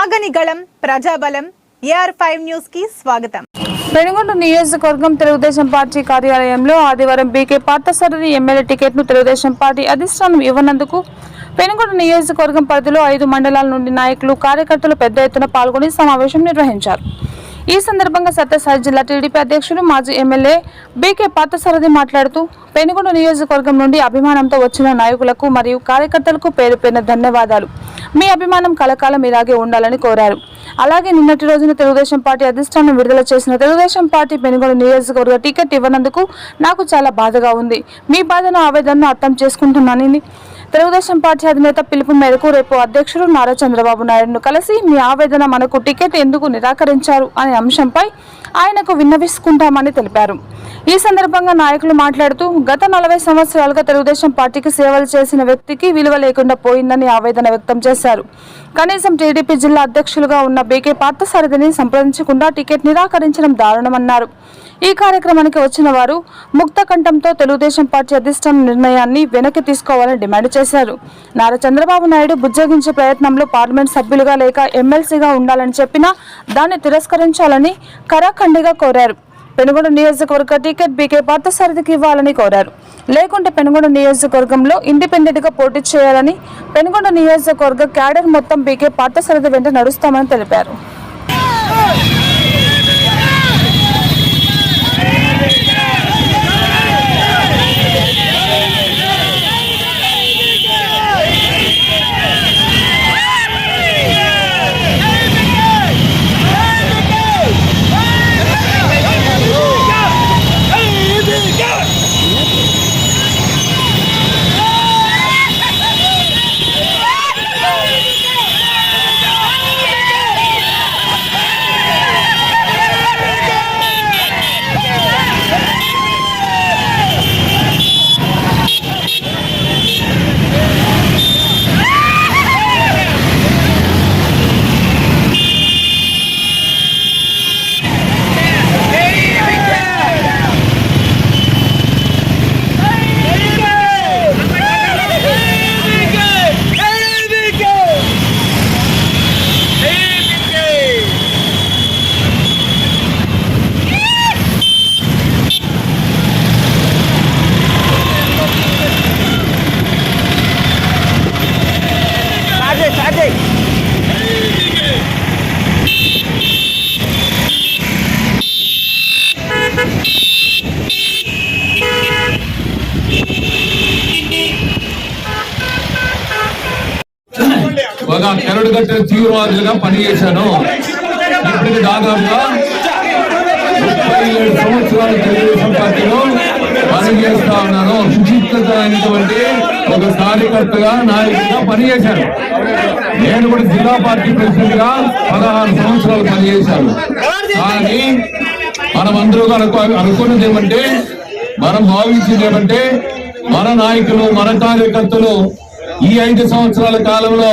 నాగనిగళం Prajabalam AR five న్యూస్కి స్వాగతం. పెనుగొండ నియోజకవర్గం తెలుగుదేశం పార్టీ కార్యాలయంలో ఆదివారం బీకే పార్థసారథి ఎమ్మెల్యే టికెట్ను తెలుగుదేశం పార్టీ అధిష్టానం ఇవ్వనందుకు పెనుగొండ నియోజకవర్గం పరిధిలో ఐదు మండలాల నుండి నాయకులు కార్యకర్తలు పెద్ద ఎత్తున పాల్గొని సమావేశం నిర్వహించారు. ఈ సందర్భంగా సత్యసాయి జిల్లా టీడీపీ అధ్యక్షులు మాజీ ఎమ్మెల్యే బీకే పార్థసారథి మాట్లాడుతూ పెనుగొండ నియోజకవర్గం నుండి అభిమానంతో వచ్చిన నాయకులకు మరియు కార్యకర్తలకు పేరు పేరున ధన్యవాదాలు. మీ అభిమానం కలకాలం ఇలాగే ఉండాలని కోరారు. అలాగే నిన్నటి రోజున తెలుగుదేశం పార్టీ అధిష్టానం విడుదల చేసిన తెలుగుదేశం పార్టీ పెనుగొండ నియోజకవర్గ టికెట్ ఇవ్వనందుకు నాకు చాలా బాధగా ఉంది. మీ బాధను ఆవేదనను అర్థం చేసుకుంటున్నానని తెలుగుదేశం పార్టీ అధినేత పిలుపు మేరకు రేపు అధ్యక్షుడు నారా చంద్రబాబు నాయుడును కలిసి మీ ఆవేదన మనకు టికెట్ ఎందుకు నిరాకరించారు అనే అంశంపై ఆయనకు విన్నవిసుకుంటామని తెలిపారు. ఈ సందర్భంగా నాయకులు మాట్లాడుతూ గత నలభై సంవత్సరాలుగా తెలుగుదేశం పార్టీకి సేవలు చేసిన వ్యక్తికి విలువ లేకుండా పోయిందని ఆవేదన వ్యక్తం చేశారు. కనీసం టీడీపీ జిల్లా అధ్యక్షులుగా ఉన్న బీకే పార్థసారథిని సంప్రదించకుండా టికెట్ నిరాకరించడం దారుణమన్నారు. ఈ కార్యక్రమానికి వచ్చిన వారు ముక్త కంఠంతో తెలుగుదేశం పార్టీ అధిష్టానం నిర్ణయాన్ని వెనక్కి తీసుకోవాలని డిమాండ్ చేశారు. నారా చంద్రబాబు నాయుడు బుజ్జగించే ప్రయత్నంలో పార్లమెంట్ సభ్యులుగా లేక ఎమ్మెల్సీగా ఉండాలని చెప్పినా దాన్ని తిరస్కరించాలని కరాఖండిగా కోరారు. పెనుగొండ నియోజకవర్గ టికెట్ బీకే పార్థసారథికి ఇవ్వాలని కోరారు. లేకుంటే పెనుగొండ నియోజకవర్గంలో ఇండిపెండెంట్గా పోటీ చేయాలని పెనుగొండ నియోజకవర్గ క్యాడర్ మొత్తం బీకే పార్థసారథి వెంట నడుస్తామని తెలిపారు. ఒక కరడు కట్టిన తీవ్రవాదులుగా పనిచేశాను. ఇప్పటికి దాదాపుగా ముప్పై ఏడు సంవత్సరాలు తెలుగుదేశం పార్టీలో పనిచేస్తా ఉన్నాను. సుశిక్షిత అయినటువంటి ఒక కార్యకర్తగా నాయకుడిగా పనిచేశాను. నేను కూడా జిల్లా పార్టీ ప్రెసిడెంట్గా పదహారు సంవత్సరాలు పనిచేశాను. కానీ మనం అందరూ అనుకో అనుకున్నది ఏమంటే మనం భావించింది ఏమంటే మన నాయకులు మన కార్యకర్తలు ఈ ఐదు సంవత్సరాల కాలంలో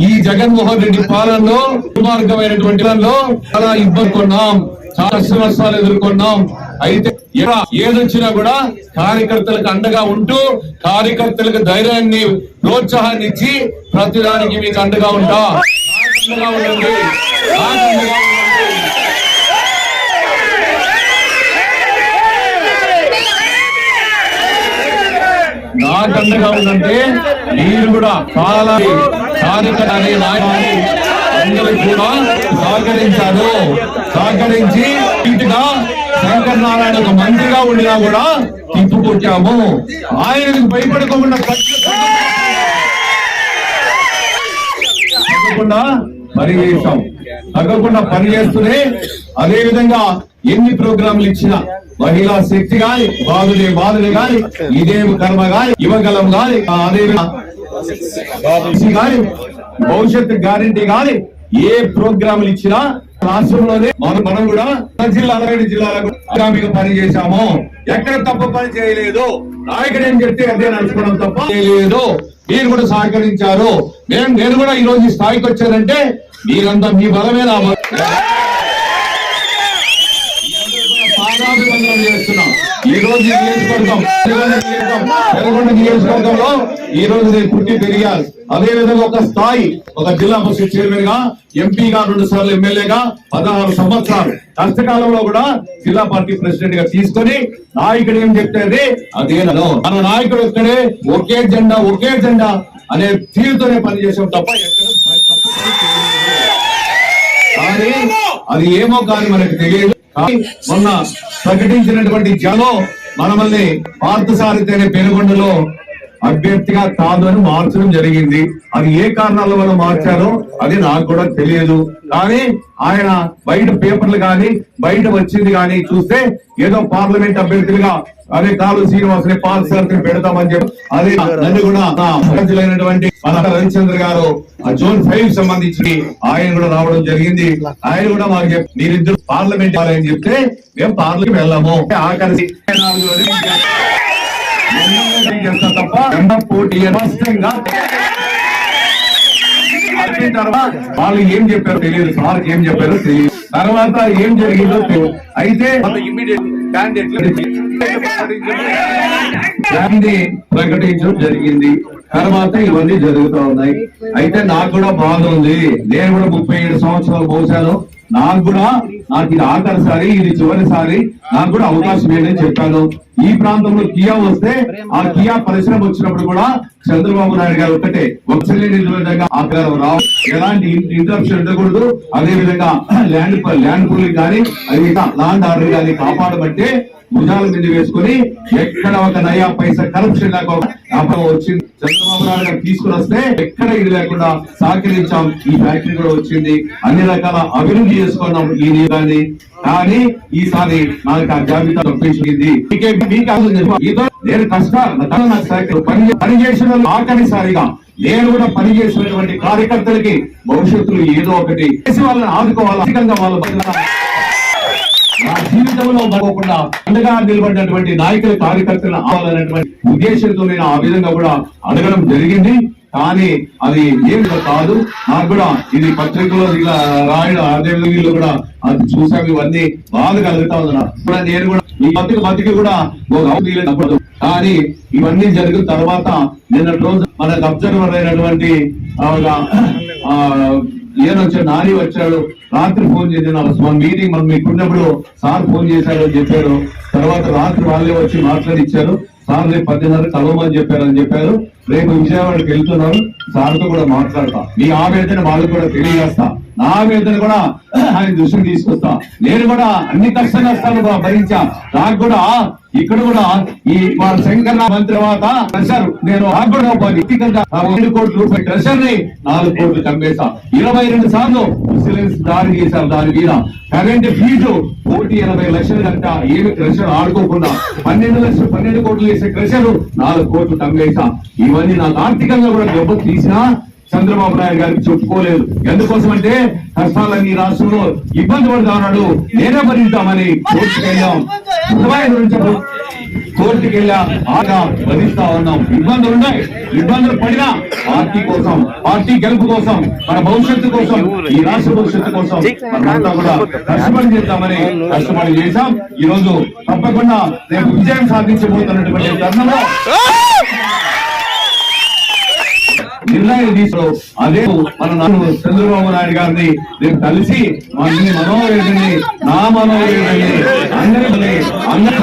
ఈ జగన్మోహన్ రెడ్డి పాలనలో దుర్మార్గమైనటువంటి చాలా ఇబ్బంది కొన్నాం చాలా నష్టాలు ఎదుర్కొన్నాం. అయితే ఇలా ఏదొచ్చినా కూడా కార్యకర్తలకు అండగా ఉంటూ కార్యకర్తలకు ధైర్యాన్ని ప్రోత్సాహాన్ని ఇచ్చి ప్రతిదానికి మీకు అండగా ఉంటా. నాకు అండగా అండగా ఉండండి. నాకు అండగా ఉందంటే మీరు కూడా చాలా సాధించడానికి నాయకులు అందరూ కూడా సహకరించారు. సహకరించి ఇటుగా శంకర్ నారాయణ ఒక మంత్రిగా ఉండినా కూడా తిప్పుకొచ్చాము ఆయనకు భయపడకుండా తగ్గకుండా పని చేస్తాం తగ్గకుండా పని చేస్తూనే అదే విధంగా ఎన్ని ప్రోగ్రాంలు ఇచ్చినా మహిళా శక్తి గాని బాధులే బాధులే గాని ఇదేమి కర్మ గాని యువగలం గాని అదే భవిష్యత్తు గ్యారంటీ గాని ఏ ప్రోగ్రాంలు ఇచ్చినా రాష్ట్రంలోనే మనం మనం కూడా జిల్లా అలగడి జిల్లాలకు గ్రామీణ పని చేశాము. ఎక్కడ తప్ప పని చేయలేదు. నాయకుడు ఏం చెప్తే అదే నడుచుకోవడం తప్ప చేయలేదు. మీరు కూడా సహకరించారు. నేను నేను కూడా ఈ రోజు స్థాయికి వచ్చానంటే మీరంతా మీ బలమే నా ఈ రోజు నియోజకవర్గం నియోజకవర్గంలో ఈ రోజు నేను పుట్టి పెరిగాను. అదే విధంగా ఒక స్థాయి ఒక జిల్లా పరిషత్ చైర్మన్గా ఎంపీగా రెండు సార్లు ఎమ్మెల్యేగా పదహారు సంవత్సరాలు. కష్టకాలంలో కూడా జిల్లా పార్టీ ప్రెసిడెంట్గా తీసుకొని నాయకుడు ఏం చెప్తే అదే నన్ను. మన నాయకుడు ఒక్కడే ఒకే జెండా ఒకే జెండా అనే తీరుతోనే పనిచేసాం తప్ప ఎక్కడ కానీ అది ఏమో కానీ మనకు తెలియదు. మొన్న ప్రకటించినటువంటి జనం మనమల్ని పార్థసారితేనే పెనుగొండలో అభ్యర్థిగా కాదు అని మార్చడం జరిగింది. అది ఏ కారణాల వల్ల మార్చారో అది నాకు కూడా తెలియదు. కానీ ఆయన బయట పేపర్లు కానీ బయట వచ్చింది కానీ చూస్తే ఏదో పార్లమెంట్ అభ్యర్థులుగా అదే కాలు శ్రీనివాసుని పార్థసారథిని పెడతామని చెప్పి అదే నన్ను కూడా నా మన రవిచంద్ర గారు ఆ జోన్ ఫైవ్ సంబంధించి ఆయన కూడా రావడం జరిగింది. ఆయన కూడా మాకు చెప్పి మీరిద్దరు పార్లమెంట్ అని చెప్తే మేము పార్లమెంట్ వెళ్ళాము. ఆఖరి చేస్తా తప్ప పోటీ స్పష్టంగా తర్వాత వాళ్ళు ఏం చెప్పారో తెలియదు సార్ ఏం చెప్పారో తెలియదు తర్వాత ఏం జరిగిందో తెలియదు అయితే ఇమీడియట్ ప్రకటించడం జరిగింది తర్వాత ఇవన్నీ జరుగుతూ ఉన్నాయి అయితే నాకు కూడా బాధ ఉంది నేను కూడా ముప్పై ఏడు సంవత్సరాలు మోసాను. నాకు కూడా నాకు ఇది ఆఖరిసారి ఇది చివరిసారి నాకు కూడా అవకాశం లేదని చెప్పాను ఈ ప్రాంతంలో కియా వస్తే ఆ కియా పరిశ్రమ వచ్చినప్పుడు కూడా చంద్రబాబు నాయుడు గారు ఒక్కటే ఒకసారి విధంగా ఆకారం రావు. ఎలాంటి ఇంటరప్షన్ ఉండకూడదు. అదే విధంగా ల్యాండ్ ల్యాండ్ పూలింగ్ కానీ అది ల్యాండ్ ఆర్డర్ కానీ కాపాడబట్టే భుజాల మీద వేసుకుని ఎక్కడ ఒక నయా పైసా కరప్షన్ లేకుండా వచ్చింది. చంద్రబాబు నాయుడు గారు తీసుకుని వస్తే ఎక్కడ ఇది లేకుండా సహకరించాం. ఈ ఫ్యాక్టరీ కూడా వచ్చింది. అన్ని రకాల అభివృద్ధి చేసుకున్నాం ఈ నియోగాన్ని కానీ ఈసారి నాకు ఆ జాబితా తప్పించింది నేను కష్టాలు నాకు పని పని చేసిన ఆఖరిసారిగా నేను కూడా పనిచేసినటువంటి కార్యకర్తలకి భవిష్యత్తులో ఏదో ఒకటి చేసి వాళ్ళని ఆదుకోవాలి. ఆర్థికంగా వాళ్ళ ఆ జీవితంలో మరొకకుండా అండగా నిలబడినటువంటి నాయకుల కార్యకర్తలను ఆవాలనేటువంటి ఉద్దేశంతో నేను ఆ విధంగా కూడా అడగడం జరిగింది. కానీ అది ఏమి కాదు. నాకు కూడా ఇది పత్రికలో ఇలా రాయడం అదే వీళ్ళు కూడా అది చూసాం ఇవన్నీ బాధ కలుగుతా ఉన్నా కూడా నేను కూడా ఈ బతికి బతికి కూడా ఒక అవధి కానీ ఇవన్నీ జరిగిన తర్వాత నిన్న రోజు మనకు అబ్జర్వర్ అయినటువంటి ఆ, ఈయన వచ్చాడు నాని వచ్చాడు. రాత్రి ఫోన్ చేసిన మన మీటింగ్ మనం మీకు ఉన్నప్పుడు సార్ ఫోన్ చేశారు అని చెప్పారు తర్వాత రాత్రి వాళ్ళే వచ్చి మాట్లాడిచ్చారు. సార్ రేపు పద్దెనిమిది కలవమని చెప్పారు అని చెప్పారు. రేపు విజయవాడకి వెళ్తున్నారు సార్తో కూడా మాట్లాడతా. మీ ఆవేదన వాళ్ళకు కూడా తెలియజేస్తా. నా ఆవేదన కూడా ఆయన దృష్టికి తీసుకొస్తా. నేను కూడా అన్ని కష్ట నష్టాలు కూడా భరించా. నాకు కూడా ఇక్కడ కూడా ఈ వాళ్ళ శంకర్ మంత్రి తర్వాత ప్రెషర్ నేను రెండు కోట్ల రూపాయల ప్రెషర్ని నాలుగు కోట్లు కమ్మేశా ఇరవై రెండు సార్లు ఇన్సూరెన్స్ దారి చేశారు దాని మీద. కరెంట్ ఫీజు కోటి ఎనభై లక్షలు కనుక ఏమి క్రెషర్ ఆడుకోకుండా పన్నెండు లక్షలు పన్నెండు కోట్లు వేసే క్రెషర్ నాలుగు కోట్లు కమ్మేశా ఇవన్నీ నాకు ఆర్థికంగా కూడా దెబ్బ తీసినా చంద్రబాబు నాయుడు గారికి చెప్పుకోలేదు. ఎందుకోసం అంటే కష్టాలన్నీ రాష్ట్రంలో ఇబ్బంది పడుతా ఉన్నాడు నేనే భరిస్తామని కోర్టుకు వెళ్ళాం. ఇరవై కోర్టుకు వెళ్ళా. ఆగా భరిస్తా ఉన్నాం. ఇబ్బందులు ఉన్నాయి. ఇబ్బందులు పడినా పార్టీ కోసం పార్టీ గెలుపు కోసం మన భవిష్యత్తు కోసం ఈ రాష్ట్ర భవిష్యత్తు కోసం కూడా కష్టపడి చేద్దామని కష్టపడి చేశాం. ఈ రోజు తప్పకుండా రేపు విజయం సాధించబోతున్నటువంటి తరుణంలో నిర్ణయం తీసుకో అదే మన నాన్న చంద్రబాబు నాయుడు గారిని నేను కలిసి మా ఈ నా మనోవేదన్ని అందరినీ అందరి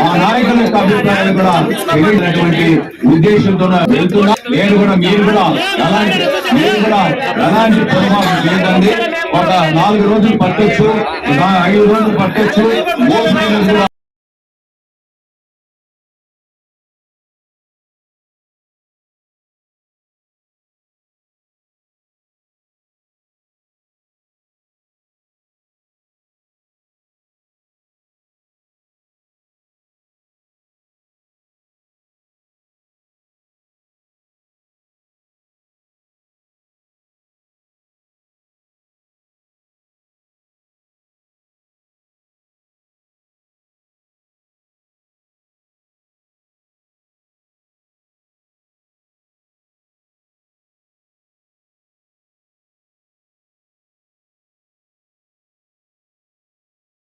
మా నాయకుల యొక్క అభిప్రాయాలు కూడా తెలియనటువంటి ఉద్దేశంతో వెళ్తున్నా. నేను కూడా మీరు కూడా ఎలాంటి మీరు కూడా ఎలాంటి పొరపాటు చేయకండి ఒక నాలుగు రోజులు పట్టొచ్చు ఐదు రోజులు పట్టొచ్చు కూడా